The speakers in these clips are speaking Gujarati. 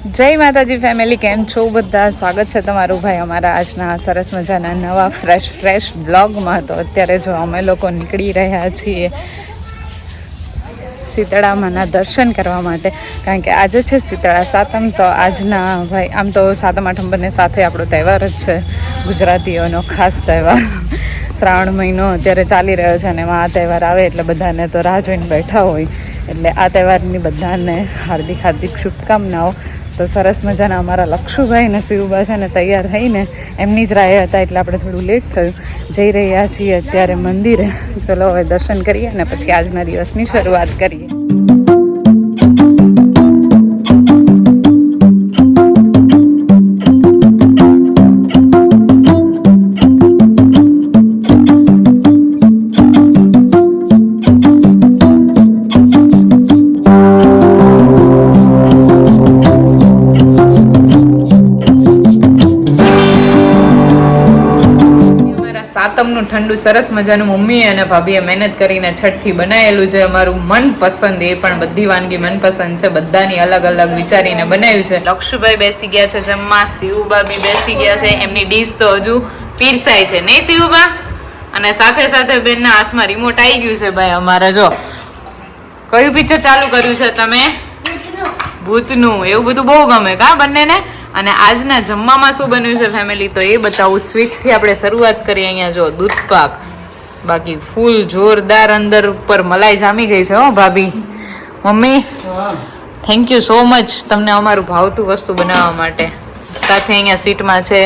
જય માતાજી ફેમિલી કેમ છો? બધા સ્વાગત છે તમારું ભાઈ અમારા આજના સરસ મજાના નવા ફ્રેશ ફ્રેશ બ્લોગમાં તો અત્યારે જો અમે લોકો નીકળી રહ્યા છીએ શીતળામાના દર્શન કરવા માટે. કારણ કે આજે છે શીતળા સાતમ, તો આજના ભાઈ, આમ તો સાતમ, આઠમ બંને સાથે આપણો તહેવાર જ છે. ગુજરાતીઓનો ખાસ તહેવાર. શ્રાવણ મહિનો અત્યારે ચાલી રહ્યો છે અને એમાં આ તહેવાર આવે એટલે બધાને તો રાહ જોઈને બેઠા હોય. એટલે આ તહેવારની બધાને હાર્દિક હાર્દિક શુભકામનાઓ. તો સરસ મજાના અમારા લક્ષુભાઈ અને શિવબા છે ને તૈયાર થઈને એમની જ રાહે હતા એટલે આપણે થોડું લેટ થયું. જઈ રહ્યા છીએ અત્યારે મંદિરે. ચલો હવે દર્શન કરીએ અને પછી આજના દિવસની શરૂઆત કરીએ. અમારા ઠંડુ સરસ મજાનું મમ્મી અને ભાભીએ મહેનત કરીને છઠથી બનાવેલું છે. અમારું મનપસંદ એ પણ બધી વાનગી મનપસંદ છે. બધાની અલગ અલગ વિચારીને બનાવ્યું છે. લક્ષુભાઈ બેસી ગયા છે જમવા શિવબા બી બેસી ગયા છે. એમની ડીશ તો હજુ પીરસાય છે. નહીં શિવબા? અને સાથે સાથે બેનના હાથમાં રિમોટ આવી ગયું છે ભાઈ અમારે. જો કયું પિક્ચર ચાલુ કર્યું છે તમે? ભૂતનું. એવું બધું બહુ ગમે. કા બંનેને? અને આજના જમવામાં શું બન્યું છે ફેમિલી તો એ બતાવું. સ્વીટથી આપણે શરૂઆત કરીએ અહીંયા જો દૂધ પાક. બાકી ફૂલ જોરદાર અંદર ઉપર મલાઈ જામી ગઈ છે હો ભાભી. Mummy thank you so much તમને અમારું ભાવતું વસ્તુ બનાવવા માટે. સાથે અહીંયા સીટમાં છે.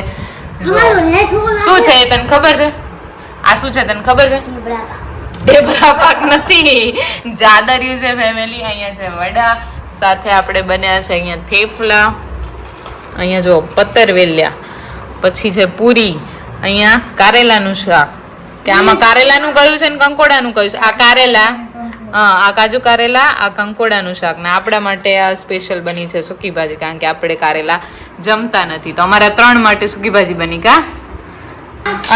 શું છે એ તને ખબર છે? આ શું છે તને ખબર છે? ઢેબરા પાક. નથી. જાદર્યું છે ફેમિલી અહીંયા છે વડા. સાથે આપણે બન્યા છે અહીંયા થેપલા. અહીંયા જો પતરવેલ્યા પછી છે પૂરી, અહીંયા કારેલાનું શાક. કે આમાં કારેલાનું કયું છે ને કંકોડાનું કયું છે? આ કારેલા, હા, આ કાજુ કારેલા, આ કંકોડાનું શાક. ને આપણા માટે આ સ્પેશિયલ બની છે સૂકી ભાજી, કારણ કે આપણે કારેલા જમતા નથી. તો અમારા ત્રણ માટે સૂકી ભાજી બની કા?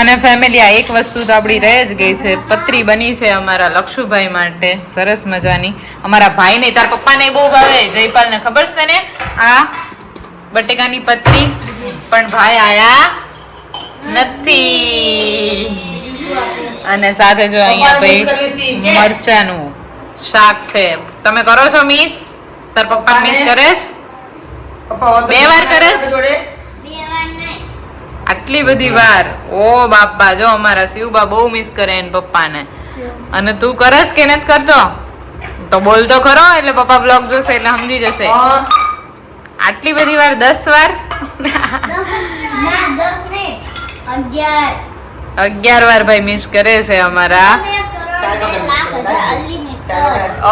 અને ફેમિલી આ એક વસ્તુ તો આપણી રહે જ ગઈ છે. પતરી બની છે અમારા લક્ષુભાઈ માટે. સરસ મજાની. અમારા ભાઈને, તાર પપ્પાને બહુ ભાવે. જયપાલને ખબર છે ને આ બટેકાની પતરી પણ ભાઈ આયા નથી. અને સાથે જો અહીંયા ભાઈ મરચાનું શાક છે. તમે કરો છો મિસ તાર પપ્પા મિસ કરે છે બે વાર કરે છે? આટલી બધી વાર? ઓ બાપા જો અમારા શિવબા બહુ મિસ કરે એને પપ્પાને. અને તું કરસ કે નથી કરતો? તો બોલ તો ખરો એટલે પપ્પા બ્લોગ જોશે એટલે સમજી જશે. આટલી બધી વાર દસ વાર? અગિયાર વાર ભાઈ મિસ કરે છે અમારા.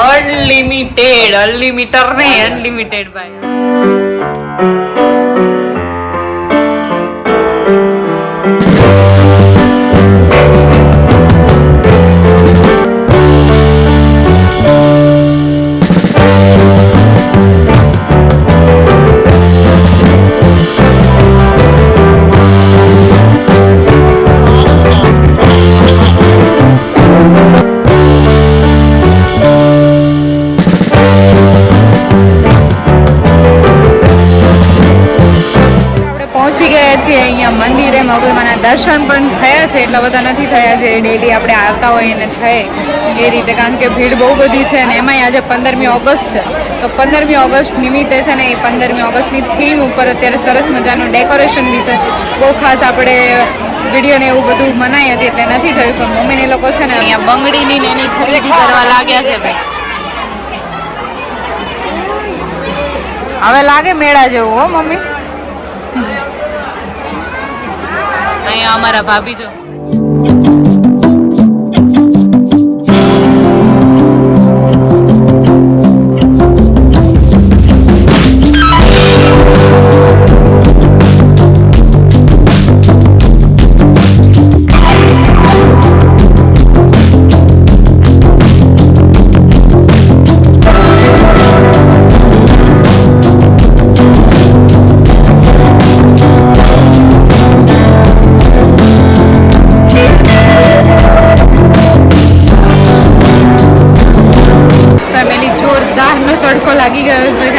અનલિમિટેડ અનલિમિટર નહીં અનલિમિટેડ ભાઈ. પહોંચી ગયા છીએ અહીંયા મંદિરે. મગલમાના દર્શન પણ થયા છે. એટલા બધા નથી થયા છે ડેલી આપણે આવતા હોય એને થાય એ રીતે. કારણ કે ભીડ બહુ બધી છે અને એમાંય આજે પંદરમી ઓગસ્ટ છે. તો પંદરમી ઓગસ્ટ નિમિત્તે છે ને એ પંદરમી ઓગસ્ટની થીમ ઉપર અત્યારે સરસ મજાનું ડેકોરેશન બી છે. બહુ ખાસ આપણે વીડિયો ને એવું બધું મનાઈ હતી એટલે નથી થયું, પણ મમ્મીને એ લોકો છે ને અહીંયા બંગડીની ને એની ખરીદી કરવા લાગ્યા છે ભાઈ. હવે લાગે મેળા જેવું, હો મમ્મી? અહીંયા અમારા ભાભી જો.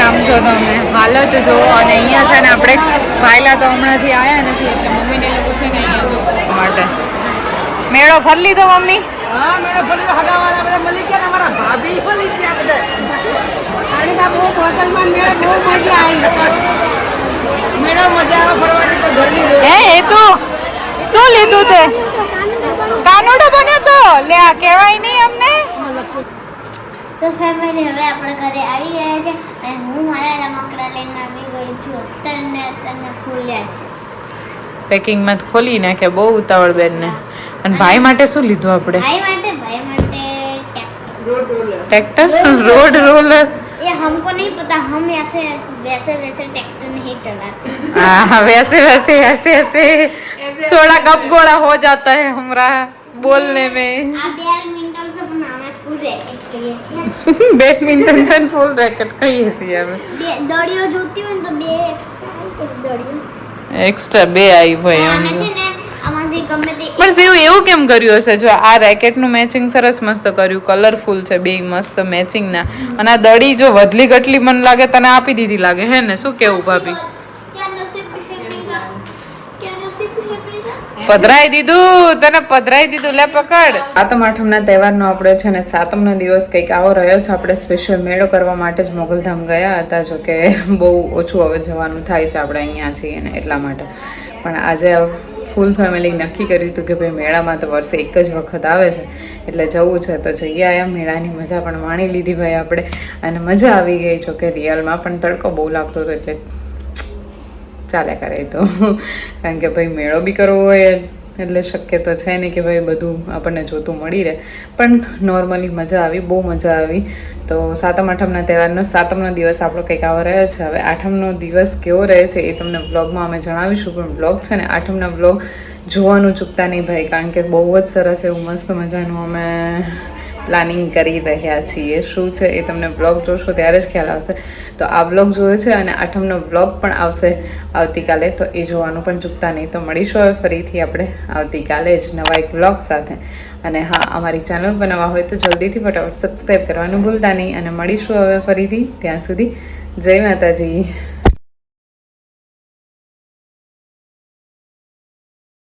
અને અહીંયા છે ને આપણે ભાઈલા તો હમણાંથી આવ્યા નથી એટલે મમ્મીને લોકો છે ને અહીંયા જો માટે. મેળો ફરી લીધો મમ્મી? હા મેળો ફરી હગાવાળા બધા મળી ગયા ને અમારા ભાભી મળી ગયા બધા. અને આ બહુ હોટલમાં મેળો બહુ મજા આવી. મેળો મજા આવે ફરવાની તો ઘરની હે એ તો શું લીધું તે? કાનુડો બન્યો તો? લે કહેવાય નહીં અમને. તો ફેમિલી હવે આપણે ઘરે આવી ગયા છે અને હું મારા રમકડા લઈને આવી ગઈ છું અત્યારને અત્યારને ખોલ્યા છે પેકિંગમાં ખોલી નાખે બહુ ઉતાવળ બેન ને અને ભાઈ માટે શું લીધું આપણે ભાઈ માટે ભાઈ માટે tractor. Road roller tractor road roller ये हमको नहीं पता हम ऐसे वैसे वैसे ट्रैक्टर नहीं चलाते हाँ वैसे वैसे ऐसे ऐसे थोड़ा गपगोड़ा हो जाता है हमारा बोलने में ફૂલ રેકેટ કરીએ છીએ બેડમિન્ટન છે ને ફૂલ રેકેટ કહીએ છીએ અમે. બે દડીઓ જોતી હોય ને તો બે એક્સ્ટ્રા દડીઓ એક્સ્ટ્રા બે આવી હોય એમ પણ જેવું એવું કેમ કર્યું હશે? જો આ રેકેટનું મેચિંગ સરસ મસ્ત કર્યું કલરફુલ છે બે મસ્ત મેચિંગ ના. અને આ દડી જો વધલી ગટલી મને લાગે તને આપી દીધી લાગે હે ને? શું કેવું ભાભી? પધરાઈ દીધું, તને પધરાઈ દીધું, લે પકડ. સાતમ, આઠમના તહેવારનો આપણે છે ને સાતમનો દિવસ કંઈક આવો રહ્યો છે. આપણે સ્પેશિયલ મેળો કરવા માટે જ મોગલધામ ગયા હતા, જો કે બહુ ઓછું હવે જવાનું થાય છે આપણે અહીંયા છીએ ને એટલા માટે. પણ આજે ફૂલ ફેમિલી નક્કી કર્યું હતું કે ભાઈ મેળામાં તો વર્ષે એક જ વખત આવે છે. એટલે જવું છે તો જઈએ આવ્યા મેળાની મજા પણ માણી લીધી ભાઈ આપણે. અને મજા આવી ગઈ, જો કે રિયલમાં પણ તડકો બહુ લાગતો હતો એટલે ચાલ્યા કરે તો. કારણ કે ભાઈ મેળો બી કરવો હોય એટલે શક્ય તો છે નહીં કે ભાઈ બધું આપણને જોતું મળી રહે. પણ નોર્મલી મજા આવી, બહુ મજા આવી. તો સાતમ આઠમના તહેવારનો સાતમનો દિવસ આપણો કંઈક આવો રહ્યો છે. હવે આઠમનો દિવસ કેવો રહે છે એ તમને બ્લોગમાં અમે જણાવીશું, પણ બ્લોગ છે ને આઠમના બ્લોગ જોવાનું ચૂકતા નહીં ભાઈ. કારણ કે બહુ જ સરસ એવું મસ્ત મજાનું અમે પ્લાનિંગ કરી રહ્યા છીએ. શું છે એ તમને બ્લોગ જોશો ત્યારે જ ખ્યાલ આવશે. તો આ બ્લોગ જોયો છે અને આઠમનો બ્લોગ પણ આવશે આવતીકાલે. તો એ જોવાનું પણ ચૂકતા નહીં. તો મળીશું હવે ફરીથી આપણે આવતીકાલે જ નવા એક બ્લોગ સાથે. અને હા, અમારી ચેનલ બનાવવા હોય તો જલ્દીથી ફટાફટ સબસ્ક્રાઈબ કરવાનું ભૂલતા નહીં. અને મળીશું હવે ફરીથી ત્યાં સુધી. જય માતાજી.